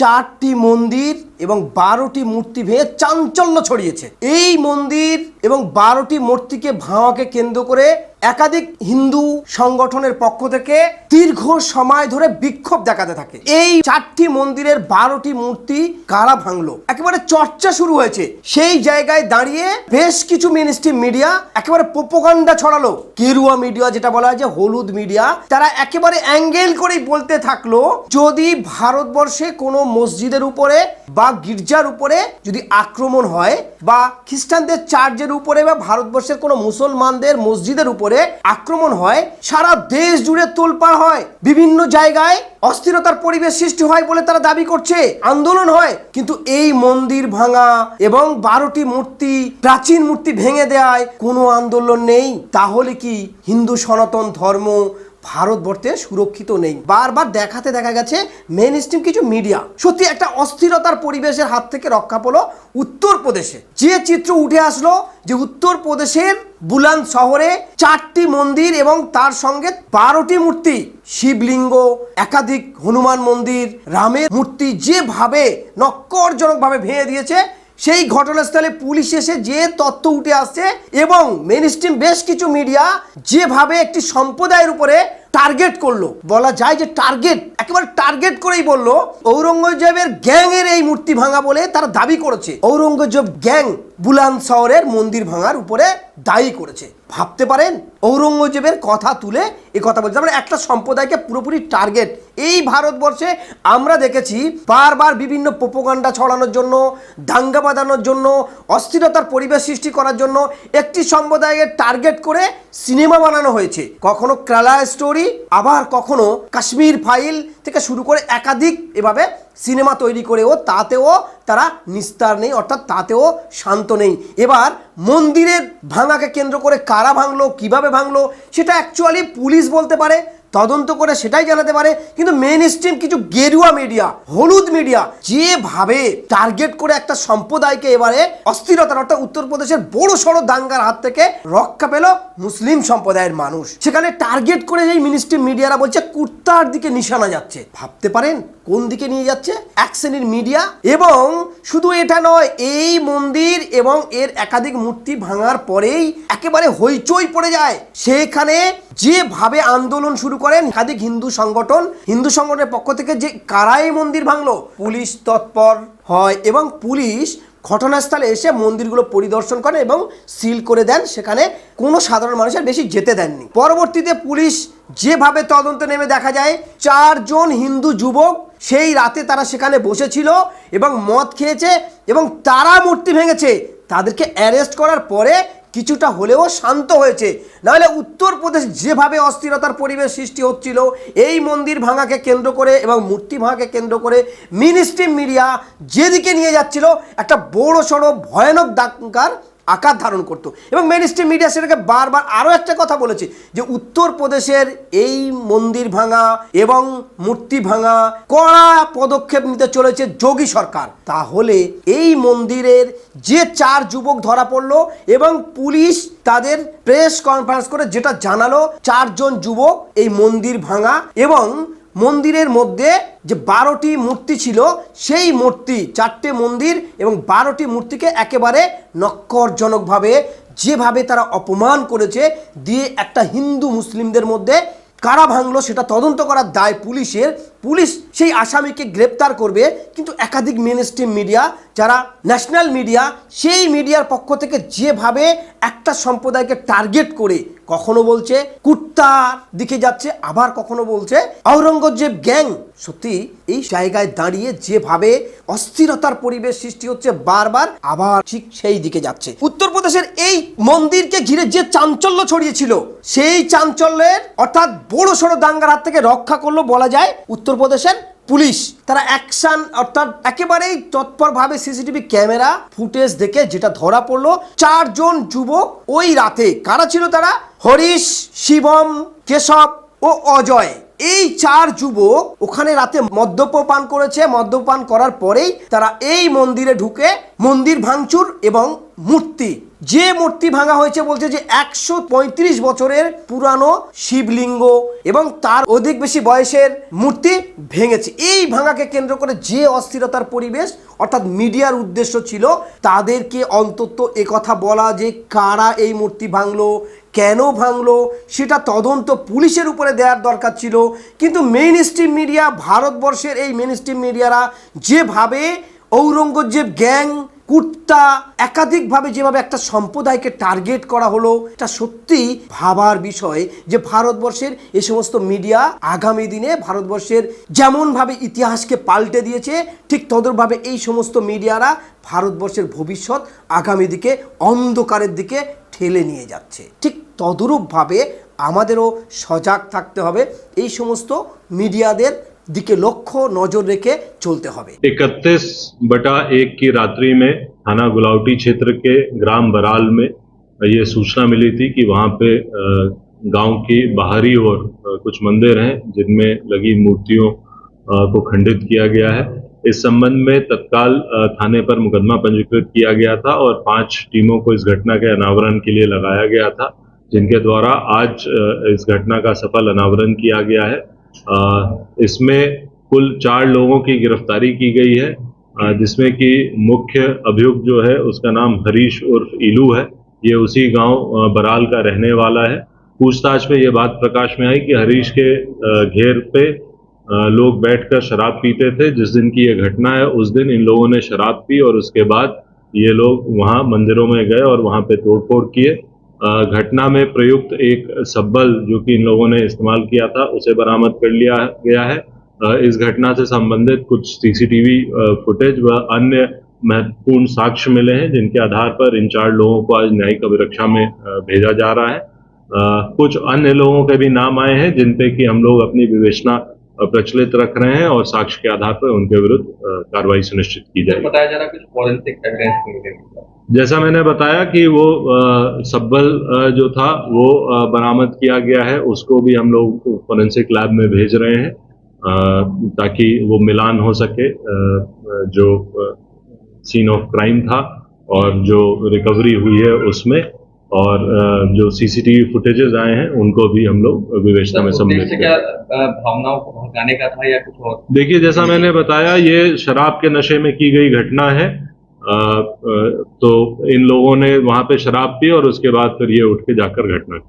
চারটি মন্দির এবং বারোটি মূর্তি ভেঙে চাঞ্চল্য ছড়িয়েছে। এই মন্দির এবং বারোটি মূর্তিকে ভাঙাকে কেন্দ্র করে একাধিক হিন্দু সংগঠনের পক্ষ থেকে দীর্ঘ সময় ধরে বিক্ষোভ দেখাতে থাকে। এই চারটি মন্দিরের বারোটি মূর্তি কারা ভাঙলো? একেবারে চর্চা শুরু হয়েছে। সেই জায়গায় দাঁড়িয়ে বেশ কিছু মিনিস্ট্রি মিডিয়া একেবারে পোপোকান্ডা ছড়ালো। কেরুয়া মিডিয়া যেটা বলা হয় যে হলুদ মিডিয়া তারা একেবারে অ্যাঙ্গেল করেই বলতে থাকল, যদি ভারতবর্ষে কোনো মসজিদের উপরে বা গির্জার উপরে যদি আক্রমণ হয় বা খ্রিস্টানদের চার্চের উপরে বা ভারতবর্ষের কোনো মুসলমানদের মসজিদের উপরে আক্রমণ হয়, সারা দেশ জুড়ে তোলপাড় হয়। বিভিন্ন জায়গায় অস্থিরতার পরিবেশ সৃষ্টি হয় বলে তারা দাবি করছে। আন্দোলন হয়, কিন্তু এই মন্দির ভাঙা এবং বারোটি মূর্তি, প্রাচীন মূর্তি ভেঙে দেয় কোনো আন্দোলন নেই। তাহলে কি হিন্দু সনাতন ধর্ম ভারতবর্ষে সুরক্ষিত নেই। বারবার দেখাতে দেখা গেছে মেন স্ট্রিম কিছু মিডিয়া সত্যি একটা অস্থিরতার পরিবেশের হাত থেকে রক্ষা পেল উত্তরপ্রদেশে। যে চিত্র উঠে আসলো যে উত্তরপ্রদেশের বুলান শহরে চারটি মন্দির এবং তার সঙ্গে বারোটি মূর্তি, শিবলিঙ্গ, একাধিক হনুমান মন্দির, রামের মূর্তি যেভাবে নক্করজনকভাবে ভেঙে দিয়েছে সেই ঘটনাস্থলে পুলিশ এসে যে তথ্য উঠে আসছে এবং মেন বেশ কিছু মিডিয়া যেভাবে একটি সম্প্রদায়ের উপরে টার্গেট করল। বলা যায় যে টার্গেট একেবারে টার্গেট করেই বলল, ঔরঙ্গজেবের গ্যাং এর এই মূর্তি ভাঙা বলে তারা দাবি করেছে। ঔরঙ্গজেব গ্যাং বুলান শহরের মন্দির ভাঙার উপরে দায়ী করেছে। ভাবতে পারেন, ঔরঙ্গজেবের কথা তুলে এ কথা বলছে। মানে একটা সম্প্রদায়কে পুরোপুরি টার্গেট। এই ভারতবর্ষে আমরা দেখেছি বারবার বিভিন্ন প্রোপোগান্ডা ছড়ানোর জন্য, দাঙ্গা বাঁধানোর জন্য, অস্থিরতার পরিবেশ সৃষ্টি করার জন্য একটি সম্প্রদায়কে টার্গেট করে সিনেমা বানানো হয়েছে। কখনো ক্রালা স্টোরি, আবার কখনো কাশ্মীর ফাইল থেকে শুরু করে একাধিক এভাবে সিনেমা তৈরি করেও তাতেও তারা নিস্তার নেই, অর্থাৎ তাতেও শান্ত নেই। এবার মন্দিরের ভাঙাকে কেন্দ্র করে কারা ভাঙলো, কীভাবে ভাঙলো, সেটা অ্যাকচুয়ালি পুলিশ বলতে পারে। তদন্ত করে সেটাই জানাতে পারে। কিন্তু মেন স্ট্রিম কিছু গেরুয়া মিডিয়া হলুদ মিডিয়া যেভাবে টার্গেট করে একটা সম্প্রদায়কে এবারে অস্থিরতার অর্থাৎ উত্তরপ্রদেশের বড় সড়ো দাঙ্গার হাত থেকে রক্ষা পেল মুসলিম সম্প্রদায়ের মানুষ। সেখানে টার্গেট করে এই মিনিস্ট্রি মিডিয়ারা বলছে, কুর্তার দিকে নিশানা যাচ্ছে। ভাবতে পারেন কোন দিকে নিয়ে যাচ্ছে? এক শ্রেণির মিডিয়া এবং শুধু এটা নয়, এই মন্দির এবং এর একাধিক মূর্তি ভাঙার পরেই একেবারে হইচই পড়ে যায়। সেখানে যেভাবে আন্দোলন শুরু করেন একাধিক হিন্দু সংগঠন, হিন্দু সংগঠনের পক্ষ থেকে যে কারাই মন্দির ভাঙলো, পুলিশ তৎপর হয় এবং পুলিশ ঘটনাস্থলে এসে মন্দিরগুলো পরিদর্শন করেন এবং সিল করে দেন। সেখানে কোনো সাধারণ মানুষের বেশি যেতে দেননি। পরবর্তীতে পুলিশ যেভাবে তদন্ত নেমে দেখা যায়, চারজন হিন্দু যুবক সেই রাতে তারা সেখানে বসেছিল এবং মদ খেয়েছে এবং তারা মূর্তি ভেঙেছে। তাদেরকে অ্যারেস্ট করার পরে কিছুটা হলেও শান্ত হয়েছে। নাহলে উত্তরপ্রদেশ যেভাবে অস্থিরতার পরিবেশ সৃষ্টি হচ্ছিল, এই মন্দির ভাঙাকে কেন্দ্র করে এবং মূর্তি ভাঙাকে কেন্দ্র করে মিনিস্ট্রি মিডিয়া যেদিকে নিয়ে যাচ্ছিল, একটা বড় সড়ো ভয়ানক দাঙ্গার আকার ধারণ করতো। এবং মেন স্ট্রিম মিডিয়া সেটাকে বারবার আরও একটা কথা বলেছে যে উত্তরপ্রদেশের এই মন্দির ভাঙা এবং মূর্তি ভাঙা কড়া পদক্ষেপ নিতে চলেছে যোগী সরকার। তাহলে এই মন্দিরের যে চার যুবক ধরা পড়ল এবং পুলিশ তাদের প্রেস কনফারেন্স করে যেটা জানালো, চারজন যুবক এই মন্দির ভাঙা এবং মন্দিরের মধ্যে যে বারোটি মূর্তি ছিল, সেই মূর্তি, চারটে মন্দির এবং বারোটি মূর্তিকে একেবারে নক্করজনকভাবে যেভাবে তারা অপমান করেছে, দিয়ে একটা হিন্দু মুসলিমদের মধ্যে কারা ভাঙলো সেটা তদন্ত করার দায় পুলিশের। পুলিশ সেই আসামিকে গ্রেপ্তার করবে, কিন্তু একাধিক মেন মিডিয়া যারা ন্যাশনাল মিডিয়া সেই মিডিয়ার পক্ষ থেকে যেভাবে একটা সম্প্রদায়কে টার্গেট করে, কখনো বলছে কুত্তার দিকে যাচ্ছে, আবার কখনো বলছে আওরঙ্গজেব গ্যাং। সত্যি, এই জায়গায় দাঁড়িয়ে যেভাবে অস্থিরতার পরিবেশ সৃষ্টি হচ্ছে, বারবার আবার ঠিক সেই দিকে যাচ্ছে। উত্তরপ্রদেশের এই মন্দিরকে ঘিরে যে চাঞ্চল্য ছড়িয়েছিল, সেই চাঞ্চল্যের অর্থাৎ বড় সড়ো দাঙ্গার হাত থেকে রক্ষা করল বলা যায় উত্তরপ্রদেশের পুলিশ। তারা অ্যাকশন অর্থাৎ একেবারেই তৎপরভাবে সিসিটিভি ক্যামেরা ফুটেজ দেখে যেটা ধরা পড়ল, চারজন যুবক ওই রাতে। কারা ছিল তারা? হরিশ, শিবম, কেশব ও অজয়। এই চার যুবক ওখানে রাতে মদ্যপান করেছে। মদ্যপান করার পরেই তারা এই মন্দিরে ঢুকে মন্দির ভাঙচুর এবং মূর্তি। যে মূর্তি ভাঙা হয়েছে বলছে যে একশো পঁয়ত্রিশ বছরের পুরানো শিবলিঙ্গ এবং তার অধিক বেশি বয়সের মূর্তি ভেঙেছে। এই ভাঙাকে কেন্দ্র করে যে অস্থিরতার পরিবেশ, অর্থাৎ মিডিয়ার উদ্দেশ্য ছিল তাদেরকে অন্তত একথা বলা যে কারা এই মূর্তি ভাঙলো কেন ভাঙলো? সেটা তদন্ত পুলিশের উপরে দেওয়ার দরকার ছিল। কিন্তু মেইন স্ট্রিম মিডিয়া ভারতবর্ষের এই মেইন স্ট্রিম মিডিয়ারা যেভাবে ঔরঙ্গজেব গ্যাং কুর্তা একাধিকভাবে যেভাবে একটা সম্প্রদায়কে টার্গেট করা হলো, এটা সত্যি ভাবার বিষয় যে ভারতবর্ষের এই সমস্ত মিডিয়া আগামী দিনে ভারতবর্ষের যেমনভাবে ইতিহাসকে পাল্টে দিয়েছে, ঠিক তদরভাবে এই সমস্ত মিডিয়ারা ভারতবর্ষের ভবিষ্যৎ আগামী দিকে, অন্ধকারের দিকে ঠেলে নিয়ে যাচ্ছে ঠিক তদরূপভাবে আমাদেরও সজাগ থাকতে হবে এই সমস্ত মিডিয়াদের দিকে লক্ষ্য নজর রেখে চলতে হবে इकतीस बटा एक की रात्रि में थाना गुलावटी क्षेत्र के ग्राम बराल में ये सूचना मिली थी कि वहाँ पे अ, गांव की बाहरी ओर अ, कुछ मंदिर हैं जिनमें लगी मूर्तियों अ, को खंडित किया गया है इस संबंध में तत्काल थाने पर मुकदमा पंजीकृत किया गया था और पाँच टीमों को इस घटना के अनावरण के लिए लगाया गया था, जिनके द्वारा आज इस घटना का सफल अनावरण किया गया है। इसमें कुल चार लोगों की गिरफ्तारी की गई है जिसमें कि मुख्य अभियुक्त जो है, उसका नाम हरीश उर्फ़ इलू है। ये उसी गाँव बराल का रहने वाला है। पूछताछ में ये बात प्रकाश में आई कि हरीश के घेर पे लोग बैठकर शराब पीते थे। जिस दिन की ये घटना है, उस दिन इन लोगों ने शराब पी और उसके बाद ये लोग वहाँ मंदिरों में गए और वहाँ पे तोड़फोड़ किए। घटना में प्रयुक्त एक सब्बल जो कि इन लोगों ने इस्तेमाल किया था, उसे बरामद कर लिया गया है। इस घटना से संबंधित कुछ सीसीटीवी फुटेज व अन्य महत्वपूर्ण साक्ष्य मिले हैं, जिनके आधार पर इन चार लोगों को आज न्यायिक अभिरक्षा में भेजा जा रहा है। कुछ अन्य लोगों के भी नाम आए हैं, जिन पे कि हम लोग अपनी विवेचना प्रचलित रख रहे हैं और साक्ष्य के आधार पर उनके विरुद्ध कार्रवाई सुनिश्चित की जाएगी। बताया जा रहा है कुछ फॉरेंसिक एविडेंस जैसा मैंने बताया कि वो सब्बल जो था वो बरामद किया गया है उसको भी हम लोग फोरेंसिक लैब में भेज रहे हैं ताकि वो मिलान हो सके जो सीन ऑफ़ क्राइम था और जो रिकवरी हुई है उसमें। और जो सीसीटीवी फुटेजेस आए हैं उनको भी हम लोग विवेचना में सम्मिलित भावनाओं को भड़काने का था या कुछ और? देखिए जैसा मैंने बताया ये शराब के नशे में की गई घटना है। आ, तो इन लोगों ने वहाँ पे शराब पी और उसके बाद फिर ये उठ के जाकर घटना की।